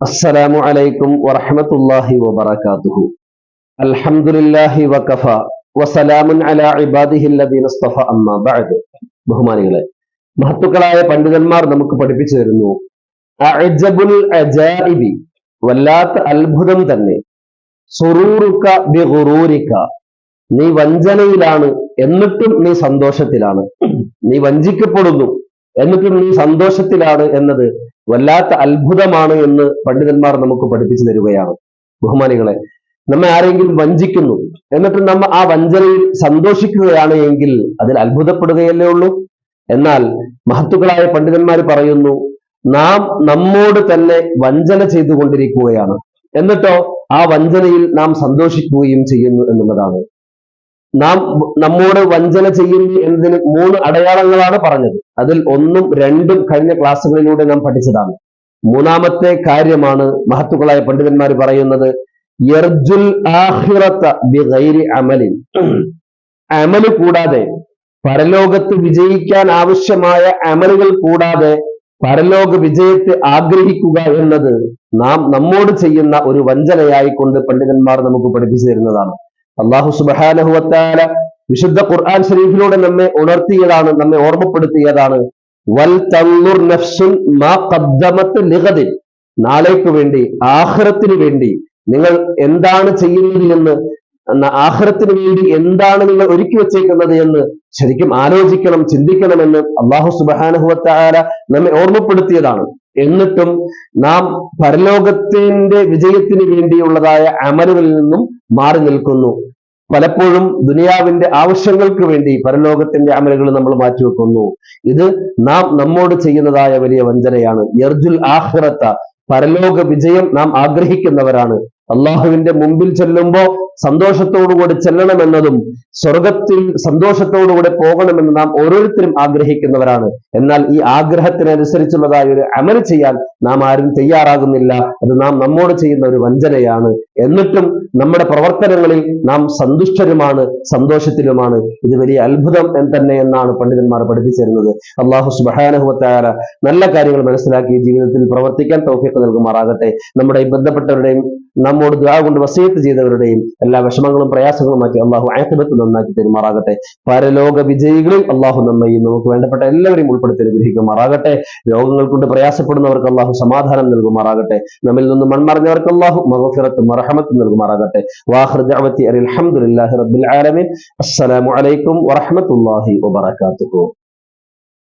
അസ്സലാമു അലൈക്കും വറഹ്മത്തുള്ളാഹി വബറകാതുഹു. അൽഹംദുലില്ലാഹി വകഫ. വസലാമുൻ അലാ ഇബാദിഹി ഇസ്തഫ അമ്മാ ബഅദ്. ബഹുമാനികളെ മഹത്തുക്കളായ പണ്ഡിതന്മാർ നമുക്ക് പഠിപ്പിച്ചു തരുന്നു. അഅജബുൽ അജാഇബി വല്ലാത്ത അത്ഭുതം തന്നെ. സുറൂറുക ബിഗുറൂരിക. നീ വഞ്ചനയിലാണ് എന്നിട്ടും നീ സന്തോഷത്തിലാണ്. നീ വഞ്ചിക്കപ്പെടുന്നു എന്നിട്ടും നീ സന്തോഷത്തിലാണ് എന്നത് വല്ലാത്ത അത്ഭുതമാണ് എന്ന് പണ്ഡിതന്മാർ നമുക്ക് പഠിപ്പിച്ചു തരികയാണ്. ബഹുമാനികളെ നമ്മെ ആരെങ്കിലും വഞ്ചിക്കുന്നു എന്നിട്ട് നമ്മ ആ വഞ്ചനയിൽ സന്തോഷിക്കുകയാണ് എങ്കിൽ അതിൽ അത്ഭുതപ്പെടുകയല്ലേ ഉള്ളൂ? എന്നാൽ മഹത്തുക്കളായ പണ്ഡിതന്മാർ പറയുന്നു നാം നമ്മോട് തന്നെ വഞ്ചന ചെയ്തുകൊണ്ടിരിക്കുകയാണ്. എന്നിട്ടോ ആ വഞ്ചനയിൽ നാം സന്തോഷിക്കുകയും ചെയ്യുന്നു എന്നുള്ളതാണ്. നാം നമ്മോട് വഞ്ചന ചെയ്യുന്നു എന്നതിന് മൂന്ന് അടയാളങ്ങളാണ് പറഞ്ഞത്. അതിൽ ഒന്നും രണ്ടും കഴിഞ്ഞ ക്ലാസ്സുകളിലൂടെ നാം പഠിച്ചതാണ്. മൂന്നാമത്തെ കാര്യമാണ് മഹത്തുക്കളായ പണ്ഡിതന്മാർ പറയുന്നത് യർജുൽ അമലിൻ. അമൽ കൂടാതെ പരലോകത്ത് വിജയിക്കാൻ ആവശ്യമായ അമലുകൾ കൂടാതെ പരലോക വിജയത്തെ ആഗ്രഹിക്കുക എന്നത് നാം നമ്മോട് ചെയ്യുന്ന ഒരു വഞ്ചനയായിക്കൊണ്ട് പണ്ഡിതന്മാർ നമുക്ക് പഠിപ്പിച്ചു തരുന്നതാണ്. അള്ളാഹു സുബാനഹുവത്താല വിശുദ്ധ ഖുർആൻ ഷരീഫിലൂടെ നമ്മെ ഉണർത്തിയതാണ് നമ്മെ ഓർമ്മപ്പെടുത്തിയതാണ്. വൽ തന്നുർ നഫ്സുൻ മാ നാളേക്ക് വേണ്ടി ആഖിറത്തിന് വേണ്ടി നിങ്ങൾ എന്താണ് ചെയ്യുന്നത് എന്ന് ആഖിറത്തിന് വേണ്ടി എന്താണ് നിങ്ങൾ ഒരുക്കി വെച്ചേക്കുന്നത് എന്ന് ശരിക്കും ആലോചിക്കണം ചിന്തിക്കണമെന്ന് അള്ളാഹു സുബാനഹുവത്താല നമ്മെ ഓർമ്മപ്പെടുത്തിയതാണ്. എന്നിട്ടും നാം പരലോകത്തിന്റെ വിജയത്തിന് വേണ്ടിയുള്ളതായ അമലുകളിൽ നിന്നും മാറി നിൽക്കുന്നു. പലപ്പോഴും ദുനിയാവിന്റെ ആവശ്യങ്ങൾക്ക് വേണ്ടി പരലോകത്തിന്റെ അമലുകൾ നമ്മൾ മാറ്റിവെക്കുന്നു. ഇത് നാം നമ്മോട് ചെയ്യുന്നതായ വലിയ വഞ്ചനയാണ്. യർജുൽ ആഹ്റത്ത പരലോക വിജയം നാം ആഗ്രഹിക്കുന്നവരാണ്. അള്ളാഹുവിന്റെ മുമ്പിൽ ചെല്ലുമ്പോ സന്തോഷത്തോടുകൂടി ചെല്ലണമെന്നതും സ്വർഗത്തിൽ സന്തോഷത്തോടുകൂടെ പോകണമെന്ന് നാം ഓരോരുത്തരും ആഗ്രഹിക്കുന്നവരാണ്. എന്നാൽ ഈ ആഗ്രഹത്തിനനുസരിച്ചുള്ളതായ ഒരു അമൽ ചെയ്യാൻ നാം ആരും തയ്യാറാകുന്നില്ല. അത് നാം നമ്മോട് ചെയ്യുന്ന ഒരു വഞ്ചനയാണ്. എന്നിട്ടും നമ്മുടെ പ്രവർത്തനങ്ങളിൽ നാം സന്തുഷ്ടരുമാണ് സന്തോഷത്തിലുമാണ്. ഇത് വലിയ അത്ഭുതം തന്നെ എന്നാണ് പണ്ഡിതന്മാർ പഠിപ്പിച്ചിരുന്നത്. അള്ളാഹു സുബാനഹുത്താര നല്ല കാര്യങ്ങൾ മനസ്സിലാക്കി ജീവിതത്തിൽ പ്രവർത്തിക്കാൻ തൗഫീഖ് നൽകുമാറാകട്ടെ. നമ്മുടെ ബന്ധപ്പെട്ടവരുടെയും നമ്മോട് ദ്വാ കൊണ്ട് വസീത്ത് ചെയ്തവരുടെയും എല്ലാ വിഷമങ്ങളും പ്രയാസങ്ങളും മാറ്റി അള്ളാഹു ആയത്തബത്ത് നന്നാക്കി തരുമാറാകട്ടെ. പരലോക വിജയികളിൽ അള്ളാഹു നമ്മയും നമുക്ക് വേണ്ടപ്പെട്ട എല്ലാവരെയും ഉൾപ്പെടുത്തി അനുഗ്രഹിക്കുമാറാകട്ടെ. രോഗങ്ങൾ കൊണ്ട് പ്രയാസപ്പെടുന്നവർക്ക് അള്ളാഹു സമാധാനം നൽകുമാറാകട്ടെ. നമ്മിൽ നിന്ന് മൺമറഞ്ഞവർക്ക് അള്ളാഹു മഹഫിറത്തും മറഹമത്തും നൽകുമാറാകട്ടെ. വാഹൃദി അലഹമുല്ലാഹി റബ്ബിൽ ആലമീൻ. അസ്സലാമു അലൈക്കും വറഹമത്തുല്ലാഹി വബറകാതുഹു.